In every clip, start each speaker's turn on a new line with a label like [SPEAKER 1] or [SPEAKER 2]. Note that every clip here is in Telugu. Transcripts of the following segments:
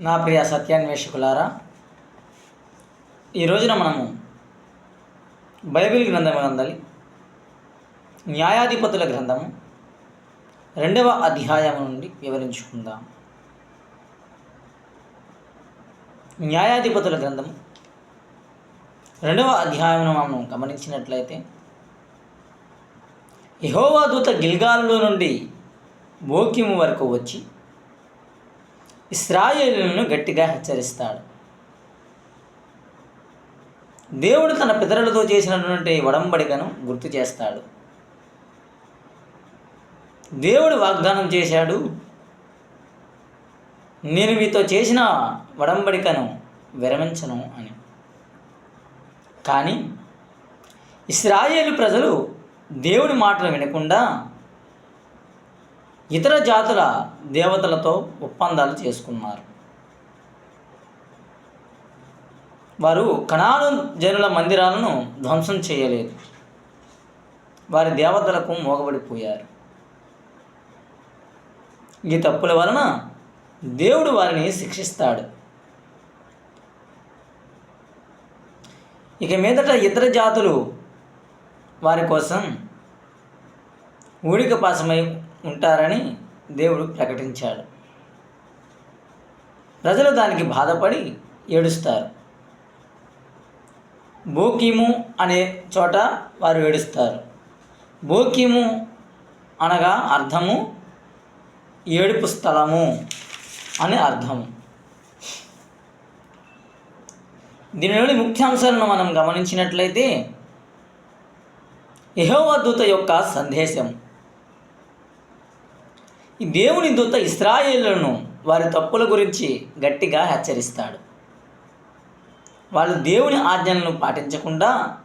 [SPEAKER 1] నా ప్రియ సత్యాన్వేషకులారా ఈ రోజున మనము బైబిల్ గ్రంథం గ్రంథలి న్యాయాధిపతుల గ్రంథము రెండవ అధ్యాయం నుండి వివరించుకుందాం. న్యాయాధిపతుల గ్రంథము రెండవ అధ్యాయం మనం గమనించినట్లయితే యహోవా దూత గిల్గాల్లో నుండి బోకిము వరకు వచ్చి ఇస్రాయేలులను గట్టిగా హెచ్చరిస్తాడు. దేవుడు తన పితరులతో చేసినటువంటి వడంబడికను గుర్తు చేస్తాడు. దేవుడు వాగ్దానం చేశాడు నేను మీతో చేసిన వడంబడికను విరమించను అని. కానీ ఇస్రాయేలు ప్రజలు దేవుడి మాటలు వినకుండా ఇతర జాతుల దేవతలతో ఒప్పందాలు చేసుకున్నారు. వారు కణాను జనుల మందిరాలను ధ్వంసం చేయలేదు. వారి దేవతలకు మోగబడిపోయారు. ఈ తప్పుల వలన దేవుడు వారిని శిక్షిస్తాడు. ఇక మీదట ఇతర జాతులు వారి కోసం ఊడిక పాసమై ఉంటారని దేవుడు ప్రకటించాడు. ప్రజలు దానికి బాధపడి ఏడుస్తారు. బోకీము అనే చోట వారు ఏడుస్తారు. బోకీము అనగా అర్థము ఏడుపు స్థలము అని అర్థము. దీనిలోని ముఖ్యాంశాలను మనం గమనించినట్లయితే యెహోవా దూత యొక్క సందేశం ఈ దేవుని దూత ఇస్రాయేళ్ళను వారి తప్పుల గురించి గట్టిగా హెచ్చరిస్తాడు. వాళ్ళు దేవుని ఆజ్ఞలను పాటించకుండా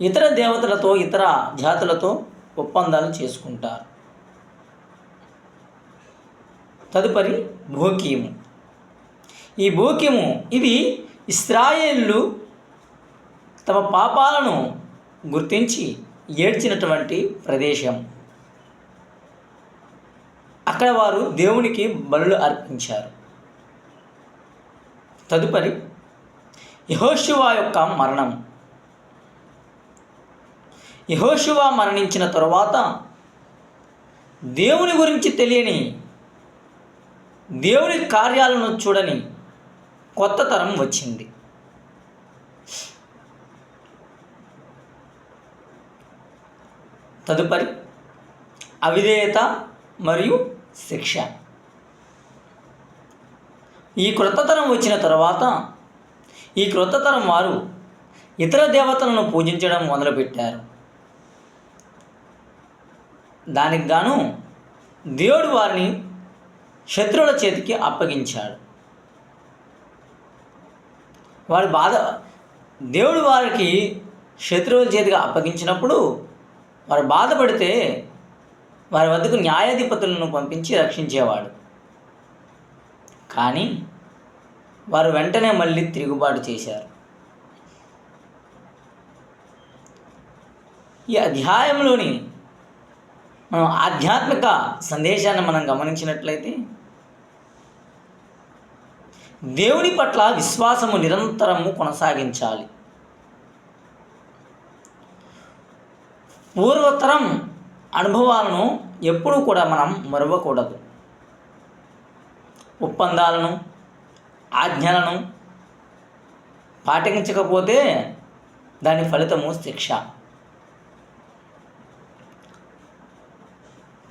[SPEAKER 1] ఇతర దేవతలతో ఇతర జాతులతో ఒప్పందాలు చేసుకుంటారు. తదుపరి భూక్యము ఈ భూక్యము ఇది ఇస్రాయేళ్ళు తమ పాపాలను గుర్తించి ఏడ్చినటువంటి ప్రదేశం. అక్కడ వారు దేవునికి బలులు అర్పించారు. తదుపరి యహోశివా యొక్క మరణం. యహోశివా మరణించిన తరువాత దేవుని గురించి తెలియని దేవుని కార్యాలను చూడని కొత్త తరం వచ్చింది. తదుపరి అవిధేయత మరియు శిక్ష. ఈ క్రొత్తతరం వచ్చిన తర్వాత ఈ క్రొత్తతరం వారు ఇతర దేవతలను పూజించడం మొదలుపెట్టారు. దానికి గాను దేవుడు వారిని శత్రువుల చేతికి అప్పగించాడు. వారి బాధ దేవుడు వారికి శత్రువుల చేతికి అప్పగించినప్పుడు వారు బాధపడితే వారి వద్దకు న్యాయాధిపతులను పంపించి రక్షించేవాడు. కానీ వారు వెంటనే మళ్ళీ తిరుగుబాటు చేశారు. ఈ అధ్యాయంలోని మనం ఆధ్యాత్మిక సందేశాన్ని మనం గమనించినట్లయితే దేవుని పట్ల విశ్వాసము నిరంతరము కొనసాగించాలి. పూర్వతరం అనుభవాలను ఎప్పుడూ కూడా మనం మరవకూడదు. ఒప్పందాలను ఆజ్ఞలను పాటించకపోతే దాని ఫలితము శిక్ష.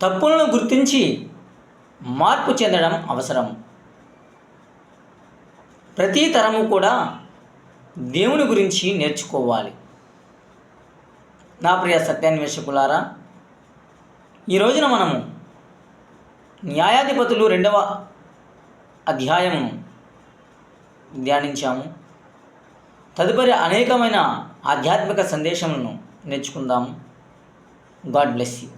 [SPEAKER 1] తప్పులను గుర్తించి మార్పు చెందడం అవసరం. ప్రతి తరము కూడా దేవుని గురించి నేర్చుకోవాలి. నా ప్రియ సత్యాన్వేషకులారా ఈ రోజున మనము న్యాయాధిపతులు రెండవ అధ్యాయమును ధ్యానించాము. తదుపరి అనేకమైన ఆధ్యాత్మిక సందేశములను నేర్చుకుందాము. God bless you.